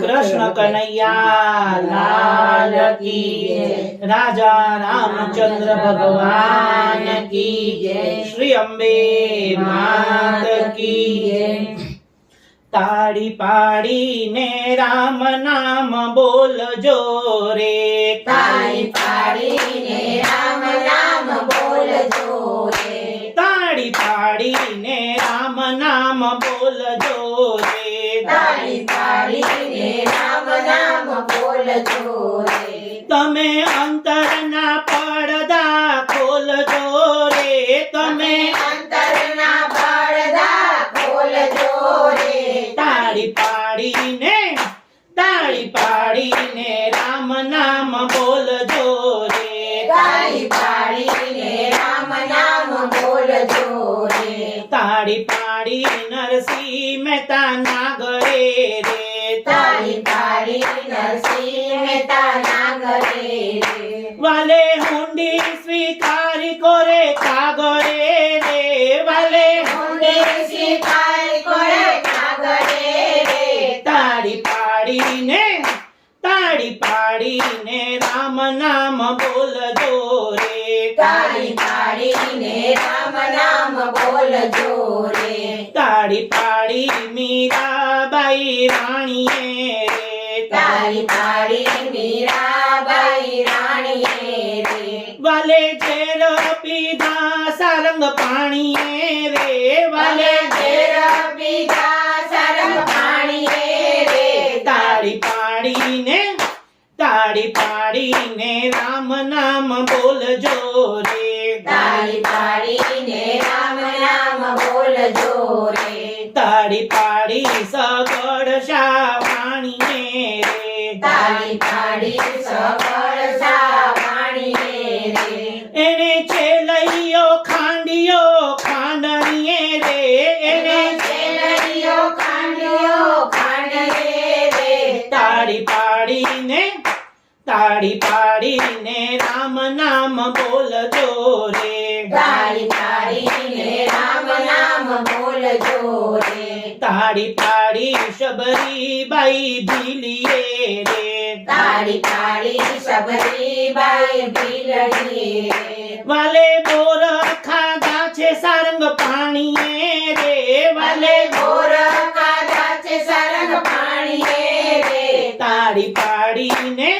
કૃષ્ણ કનૈયા લાલ કી જય. રાજા રામચંદ્ર ભગવાન કી જય શ્રી અંબે માત કી જય તાળી પાડીને રામ નામ બોલજો રે તાળી પાડીને તમે અંતરના પડદા ખોલજો રે તમે અંતરના પડદા ખોલજો રે. તાળી પાડીને તાળી પાડીને રામ નામ બોલજો રે. તાળી પાડીને રામ નામ બોલજો રે. તાળી પાડી નરસિંહ મહેતા નાગરે રે. તાળી પાડી નરસિંહ મહેતા નાગરે રે. વાલે હુંડી સ્વીકારી કરે કાગરે રે. વાલે હુંડી સ્વીકારી કરે કાગરે રે. તાળી પાડીને તાળી પાડીને રામ નામ બોલજો રે. તાળી પાડીને રામ નામ બોલજો રે. તાળી પાડી મીરાબાઈ રાણીએ રે તારી મીરાબાઈ રાણીએ રે. વાલે ઝેર પીધા સારંગ પાણીએ રે. વાલે ઝેર પીધા સારંગ પાણીએ રે. તાળી પાડીને તાળી પાડીને રામ નામ બોલજો રે. નામ બોલજો રે તાળી પાડી સગડ શાવાણીએ રે. તાળી પાડી સફળ સાવાણીએ રે. એને છેલૈયો ખાંડિયો ખાંડણીએ રે. એને છેલૈયો ખાંડ્યો ખાંડણીએ રે. તાળી પાડીને તાળી પાડીને રામ નામ બોલજો રે તાળી તાળીને રામ નામ બોલજો રે. તાળી તાળી શબરી બાઈ ભીલીએ રે. તાળી પાડી સબરીબાઈ ભીલડીએ રે. વાલે બોર ખાધા છે સારંગ પાણીએ રે. વાલે વાલે બોર ખાધા છે સારંગ પાણીએ રે. તાળી પાડીને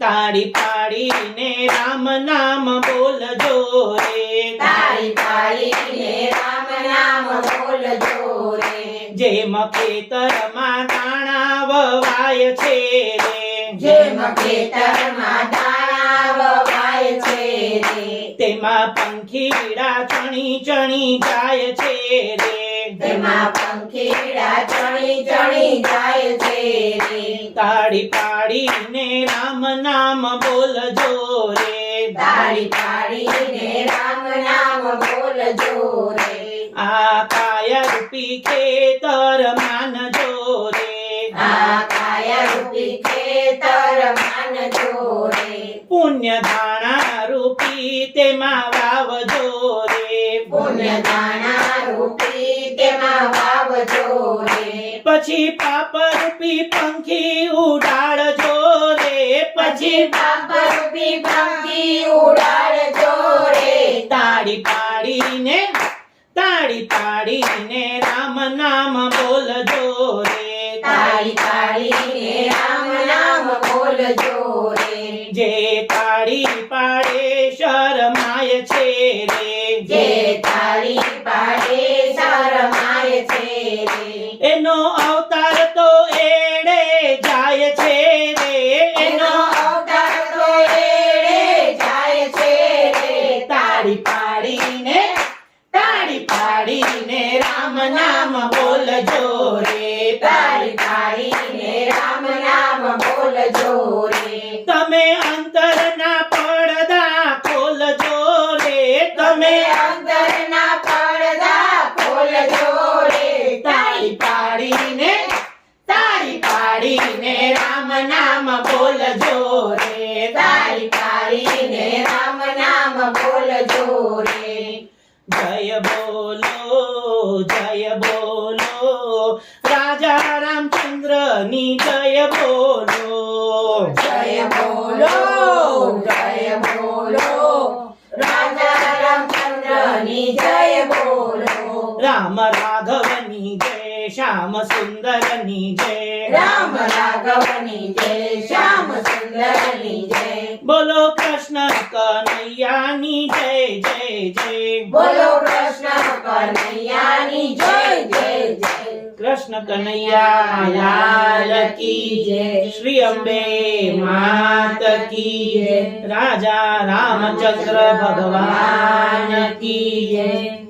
તાળી પાડીને રામ નામ બોલજો રે તાળી પાડીને રામ નામ બોલજો રે જેમ ખેતરમાં દાણા વવાય છે જેમ ખેતરમાં દાણા વવાય છે તેમાં પંખીડા ચણી ચણી જાય છે રે. તેમાં પંખીડા ચણી ચણી જાય છે રે. તાળી પાડીને રામ નામ બોલજો રે. તાળી પાડીને રામ નામ બોલજો રે. આ કાયા રૂપી ખેતર માનજો રે આ કાયા રૂપી ખેતર માનજો રે પુણ્ય દાણા રૂપી તેમાં વાવજો રે પુણ્ય દાણા રૂપી તેમાં વાવજો રે પછી પાપ રૂપી પંખી ઉડાડજો રે પછી પાપ રૂપી પંખી ઉડાડજો રે તાળી પાડીને તાળી તાળીને રામ નામ બોલજો રે. તાળી તાળીને રામ નામ બોલજો રે. જે તાળી પાડે શરમાય નામ બોલજો રે તમે અંતરના પડદા ખોલજો રે તમે અંદરના પડદા ખોલજો રે તાળી પાડીને તાળી પાડીને રામ નામ બોલજો રે તાળી પાડીને રામ નામ બોલજો રે જય બોલો જય બોલો. રાજા રામચંદ્રની જય બોલો જય બોલો જય બોલો રાજા રામચંદ્રની જય બોલો રામ રાઘવની જય શ્યામ સુંદરની જય રામ રાઘવની જય શ્યામ સુંદરની જય બોલો કૃષ્ણ કનૈયાની જય જય જય બોલો કૃષ્ણ કનૈયાની જય જય જય કૃષ્ણ કનૈયા લાલ કી જય શ્રી અંબે માત કી જય રાજા રામચંદ્ર ભગવાન કી જય